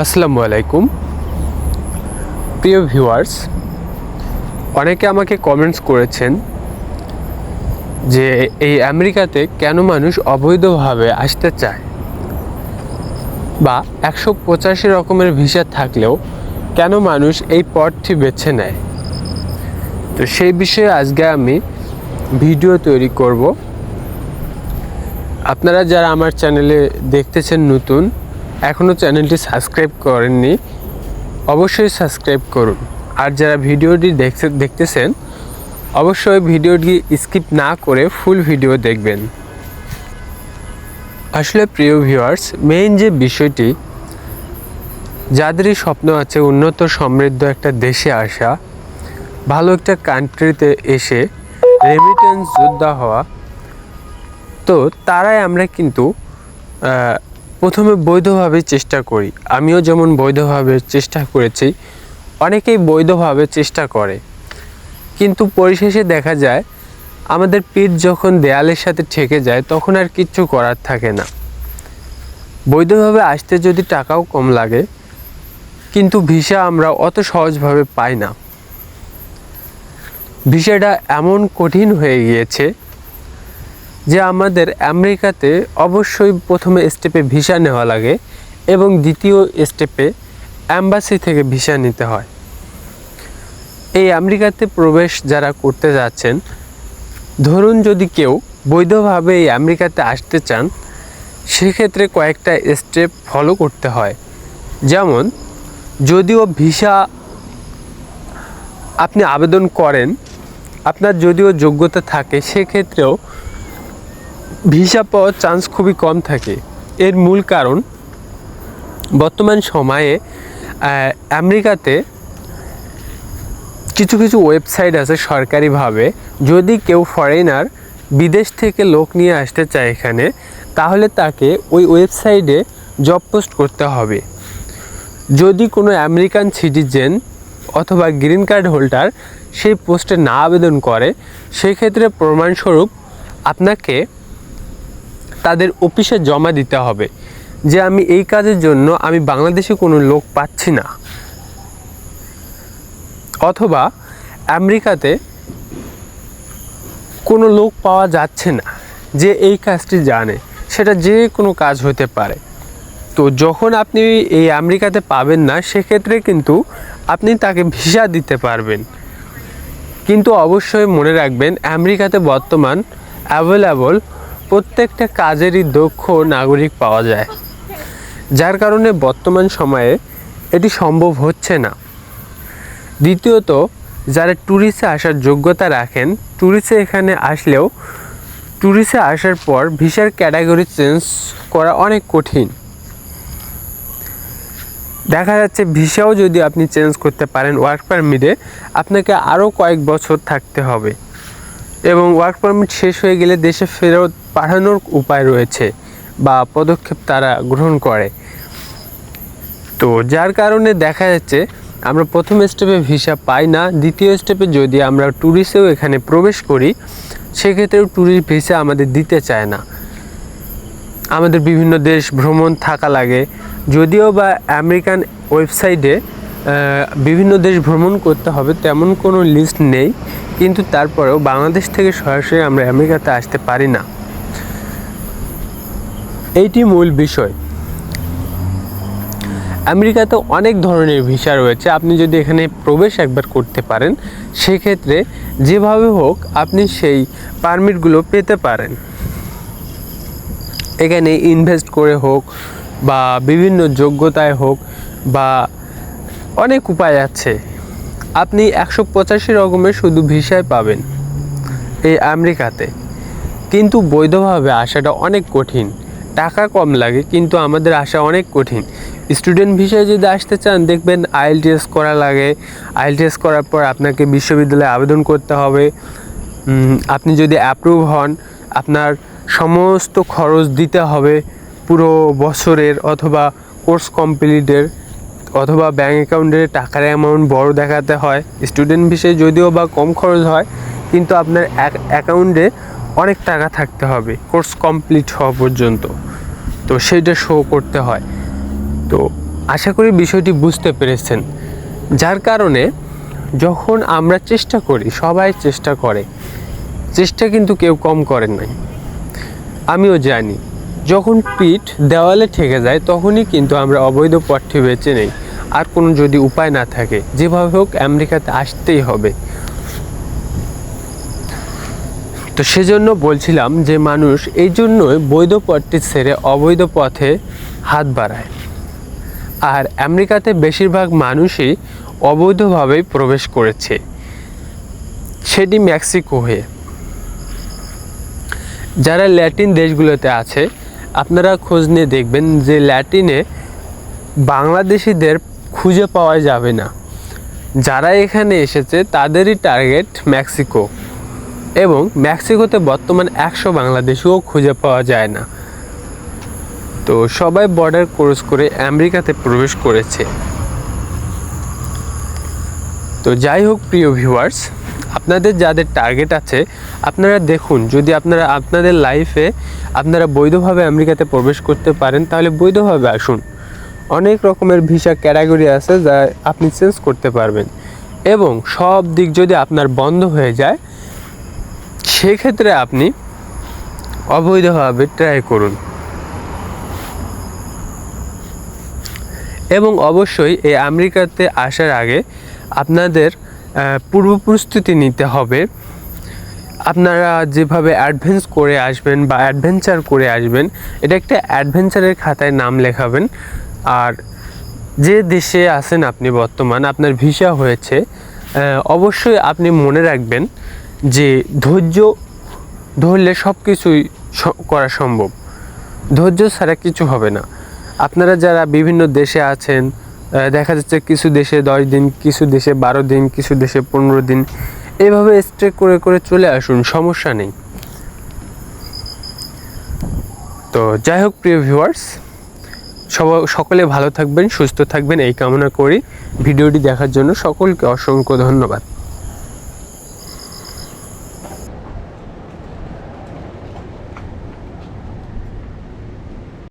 আসসালামু আলাইকুম। প্রিয় ভিউয়ার্স, অনেকে আমাকে কমেন্টস করেছেন যে এই আমেরিকাতে কেন মানুষ অবৈধভাবে আসতে চায় বা একশো পঁচাশি রকমের ভিসা থাকলেও কেন মানুষ এই পথটি বেছে নেয়? তো সেই বিষয়ে আজকে আমি ভিডিও তৈরি করব। আপনারা যারা আমার চ্যানেলে দেখতেছেন নতুন এখনও চ্যানেলটি সাবস্ক্রাইব করেননি, অবশ্যই সাবস্ক্রাইব করুন। আর যারা ভিডিওটি দেখতে দেখতেছেন, অবশ্যই ভিডিওটি স্কিপ না করে ফুল ভিডিও দেখবেন। আসলে প্রিয় ভিউয়ার্স, মেইন যে বিষয়টি, যাদেরই স্বপ্ন আছে উন্নত, সমৃদ্ধ একটা দেশে আসা, ভালো একটা কান্ট্রিতে এসে রেমিটেন্স যোদ্ধা হওয়া, তো তারাই আমরা কিন্তু প্রথমে বৈধভাবে চেষ্টা করি। আমিও যেমন বৈধভাবে চেষ্টা করেছি, অনেকেই বৈধভাবে চেষ্টা করে। কিন্তু পরিশেষে দেখা যায়, আমাদের পিঠ যখন দেয়ালের সাথে ঠেকে যায়, তখন আর কিচ্ছু করার থাকে না। বৈধভাবে আসতে যদি টাকাও কম লাগে, কিন্তু ভিসা আমরা অত সহজভাবে পাই না। ভিসাটা এমন কঠিন হয়ে গিয়েছে যে আমাদের আমেরিকাতে অবশ্যই প্রথমে স্টেপে ভিসা নেওয়া লাগে এবং দ্বিতীয় স্টেপে অ্যাম্বাসি থেকে ভিসা নিতে হয়। এই আমেরিকাতে প্রবেশ যারা করতে যাচ্ছেন, ধরুন যদি কেউ বৈধভাবে এই আমেরিকাতে আসতে চান, সেক্ষেত্রে কয়েকটা স্টেপ ফলো করতে হয়। যেমন, যদিও ভিসা আপনি আবেদন করেন, আপনার যদিও যোগ্যতা থাকে, সেক্ষেত্রেও ভিসা পাওয়ার চান্স খুবই কম থাকে। এর মূল কারণ, বর্তমান সময়ে আমেরিকাতে কিছু কিছু ওয়েবসাইট আছে সরকারিভাবে। যদি কেউ ফরেনার বিদেশ থেকে লোক নিয়ে আসতে চায় এখানে, তাহলে তাকে ওই ওয়েবসাইটে জব পোস্ট করতে হবে। যদি কোনো আমেরিকান সিটিজেন অথবা গ্রিন কার্ড হোল্ডার সেই পোস্টে না আবেদন করে, সেক্ষেত্রে প্রমাণস্বরূপ আপনাকে তাদের অফিসে জমা দিতে হবে যে আমি এই কাজের জন্য আমি বাংলাদেশে কোনো লোক পাচ্ছি না। অথবা আমেরিকাতে কোনো লোক পাওয়া যাচ্ছে না যে এই কাজটি জানে, সেটা যে কোনো কাজ হতে পারে। তো যখন আপনি এই আমেরিকাতে পাবেন না, সেক্ষেত্রে কিন্তু আপনি তাকে ভিসা দিতে পারবেন। কিন্তু অবশ্যই মনে রাখবেন, আমেরিকাতে বর্তমান অ্যাভেলেবল প্রত্যেকটা কাজেরই দক্ষ নাগরিক পাওয়া যায়। যার কারণে বর্তমান সময়ে এটি সম্ভব হচ্ছে না। দ্বিতীয়ত, যারা ট্যুরিস্টে আসার যোগ্যতা রাখেন, ট্যুরিস্টে এখানে আসলেও ট্যুরিস্টে আসার পর ভিসার ক্যাটাগরি চেঞ্জ করা অনেক কঠিন। দেখা যাচ্ছে ভিসাও যদি আপনি চেঞ্জ করতে পারেন ওয়ার্ক পারমিটে, আপনাকে আরও কয়েক বছর থাকতে হবে। এবং ওয়ার্ক পারমিট শেষ হয়ে গেলে দেশে ফেরত পাঠানোর উপায় রয়েছে বা পদক্ষেপ তারা গ্রহণ করে। তো যার কারণে দেখা যাচ্ছে আমরা প্রথম স্টেপে ভিসা পাই না, দ্বিতীয় স্টেপে যদি আমরা ট্যুরিস্টেও এখানে প্রবেশ করি, সেক্ষেত্রেও ট্যুরিস্ট ভিসা আমাদের দিতে চায় না। আমাদের বিভিন্ন দেশ ভ্রমণ থাকা লাগে। যদিও বা আমেরিকান ওয়েবসাইটে বিভিন্ন দেশ ভ্রমণ করতে হবে তেমন কোনো লিস্ট নেই, কিন্তু তারপরেও বাংলাদেশ থেকে সরাসরি আমরা আমেরিকাতে আসতে পারি না। এইটি মূল বিষয়। আমেরিকাতে অনেক ধরনের ভিসা রয়েছে। আপনি যদি এখানে প্রবেশ একবার করতে পারেন, সেক্ষেত্রে যেভাবে হোক আপনি সেই পারমিটগুলো পেতে পারেন। এখানে ইনভেস্ট করে হোক বা বিভিন্ন যোগ্যতায় হোক বা অনেক উপায় আছে। আপনি একশো পঁচাশি রকমের শুধু ভিসায় পাবেন এই আমেরিকাতে। কিন্তু বৈধভাবে আসাটা অনেক কঠিন। টাকা কম লাগে, কিন্তু আমাদের আসা অনেক কঠিন। স্টুডেন্ট ভিসায় যদি আসতে চান, দেখবেন আইএলটিএস করা লাগে। আইএলটিএস করার পর আপনাকে বিশ্ববিদ্যালয়ে আবেদন করতে হবে। আপনি যদি অ্যাপ্রুভ হন, আপনার সমস্ত খরচ দিতে হবে পুরো বছরের অথবা কোর্স কমপ্লিটের অথবা ব্যাঙ্ক অ্যাকাউন্টে টাকার অ্যামাউন্ট বড় দেখাতে হয়। স্টুডেন্ট ভিসায় যদিও বা কম খরচ হয়, কিন্তু আপনার অ্যাকাউন্টে অনেক টাকা থাকতে হবে, কোর্স কমপ্লিট হওয়া পর্যন্ত। তো সেইটা শো করতে হয়। তো আশা করি বিষয়টি বুঝতে পেরেছেন। যার কারণে যখন আমরা চেষ্টা করি, সবাই চেষ্টা করে, চেষ্টা কিন্তু কেউ কম করেন নাই। আমিও জানি, যখন পিঠ দেওয়ালে ঠেকে যায়, তখনই কিন্তু আমরা অবৈধ পথটি বেছে নেই। আর কোনো যদি উপায় না থাকে, যেভাবে হোক আমেরিকাতে আসতেই হবে। তো সেজন্য বলছিলাম যে মানুষ এই জন্যই বৈধ পথটি ছেড়ে অবৈধ পথে হাত বাড়ায়। আর আমেরিকাতে বেশিরভাগ মানুষই অবৈধভাবেই প্রবেশ করেছে। সেটি মেক্সিকো হয়ে। যারা ল্যাটিন দেশগুলোতে আছে, আপনারা খোঁজ নিয়ে দেখবেন যে ল্যাটিনে বাংলাদেশিদের খুঁজে পাওয়া যাবে না। যারা এখানে এসেছে, তাদেরই টার্গেট মেক্সিকো। এবং মেক্সিকোতে বর্তমান একশো বাংলাদেশিও খুঁজে পাওয়া যায় না। তো সবাই বর্ডার ক্রস করে আমেরিকাতে প্রবেশ করেছে। তো যাই হোক, প্রিয় ভিউয়ার্স আপনাদের যাদের টার্গেট আছে, আপনারা দেখুন, যদি আপনারা আপনাদের লাইফে আপনারা বৈধভাবে আমেরিকাতে প্রবেশ করতে পারেন, তাহলে বৈধভাবে আসুন। অনেক রকমের ভিসা ক্যাটাগরি আছে যা আপনি চেঞ্জ করতে পারবেন। এবং সব দিক যদি আপনার বন্ধ হয়ে যায় সেক্ষেত্রে আপনি অবৈধভাবে ট্রাই করুন। এবং অবশ্যই এই আমেরিকাতে আসার আগে আপনাদের পূর্ব প্রস্তুতি নিতে হবে। আপনারা যেভাবে অ্যাডভেন্স করে আসবেন বা অ্যাডভেঞ্চার করে আসবেন, এটা একটা অ্যাডভেঞ্চারের খাতায় নাম লেখাবেন। আর যে দেশে আছেন আপনি বর্তমান, আপনার ভিসা হয়েছে অবশ্যই আপনি মনে রাখবেন যে ধৈর্য ধরলে সব কিছুই করা সম্ভব। ধৈর্য ছাড়া কিছু হবে না। আপনারা যারা বিভিন্ন দেশে আছেন দেখা যাচ্ছে কিছু দেশে দশ দিন, কিছু দেশে বারো দিন, কিছু দেশে পনেরো দিন এইভাবে স্টে করে করে চলে আসুন, সমস্যা নেই। তো যাই হোক, প্রিয় ভিউয়ার্স সব, সকলে ভালো থাকবেন, সুস্থ থাকবেন, এই কামনা করি। ভিডিওটি দেখার জন্য সকলকে অসংখ্য ধন্যবাদ।